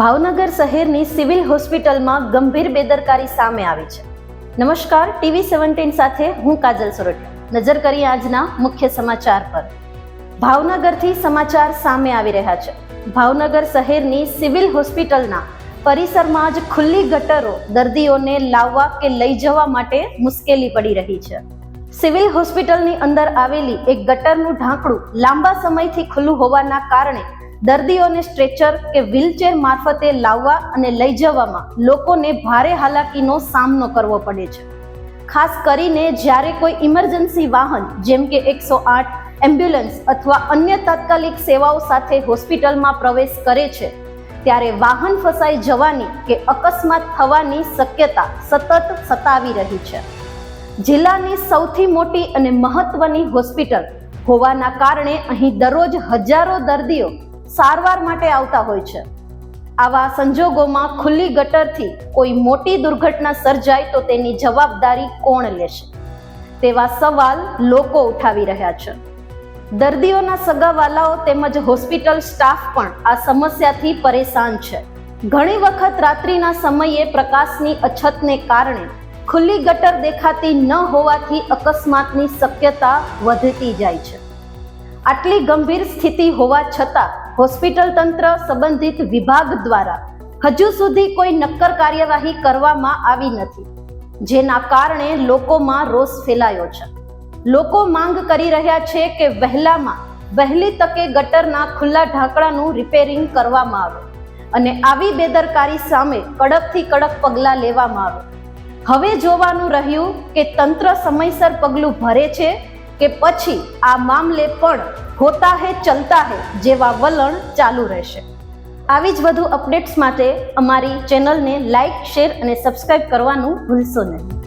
ભાવનગર શહેરની સિવિલ હોસ્પિટલમાં ગંભીર બેદરકારી સામે આવી છે. નમસ્કાર, ટીવી સેવન્ટીન સાથે હું કાજલ સોરઠિયા. નજર કરીએ આજના મુખ્ય સમાચાર પર. ભાવનગરથી સમાચાર સામે આવી રહ્યા છે. ભાવનગર શહેરની સિવિલ હોસ્પિટલના પરિસરમાં જ ખુલ્લી ગટરો દર્દીઓને લાવવા કે લઈ જવા માટે મુશ્કેલી પડી રહી છે. સિવિલ હોસ્પિટલની અંદર આવેલી એક ગટરનું ઢાંકણું લાંબા સમયથી ખુલ્લું હોવાના કારણે દર્દીઓને સ્ટ્રેચર કે વ્હીલચેર મારફતે લાવવા અને લઈ જવામાં લોકોને ભારે હાલાકીનો સામનો કરવો પડે છે. ખાસ કરીને જ્યારે કોઈ ઇમરજન્સી વાહન, જેમ કે એકસો આઠ, એમ્બ્યુલન્સ અથવા અન્ય તાત્કાલિક સેવાઓ સાથે હોસ્પિટલમાં પ્રવેશ કરે છે, ત્યારે વાહન ફસાઈ જવાની કે અકસ્માત થવાની શક્યતા સતત સતાવી રહી છે. જિલ્લાની સૌથી મોટી અને મહત્વની હોસ્પિટલ હોવાના કારણે અહીં દરરોજ હજારો દર્દીઓ સારવાર માટે આવતા હોય છે. આવા સંજોગોમાં ખુલ્લી ગટરથી કોઈ મોટી દુર્ઘટના સર્જાય તો તેની જવાબદારી કોણ લેશે? તેવા સવાલ લોકો ઉઠાવી રહ્યા છે. દર્દીઓના સગાવાલાઓ તેમજ હોસ્પિટલ સ્ટાફ પણ આ સમસ્યાથી પરેશાન છે. ઘણી વખત રાત્રિના સમયે પ્રકાશની અછતને કારણે ખુલ્લી ગટર દેખાતી ન હોવાથી અકસ્માતની શક્યતા વધતી જાય છે. આટલી ગંભીર સ્થિતિ હોવા છતાં હોસ્પિટલ તંત્ર સંબંધિત વિભાગ દ્વારા હજુ સુધી કોઈ નક્કર કાર્યવાહી કરવામાં આવી નથી, જેના કારણે લોકોમાં રોષ ફેલાયો છે. લોકો માંગ કરી રહ્યા છે કે વહેલામાં વહેલી તકે ગટરના ખુલ્લા ઢાંકણાનું રિપેરિંગ કરવામાં આવે અને આવી બેદરકારી સામે કડકથી કડક પગલાં લેવામાં આવે. હવે જોવાનું રહ્યું કે તંત્ર સમયસર પગલું ભરે છે કે પછી આ મામલે પણ હોતા હે, ચલતા હે જેવા વલણ ચાલુ રહેશે. આવી જ વધુ અપડેટ્સ માટે અમારી ચેનલને લાઇક શેર અને સબસ્ક્રાઇબ કરવાનું ભૂલશો નહીં.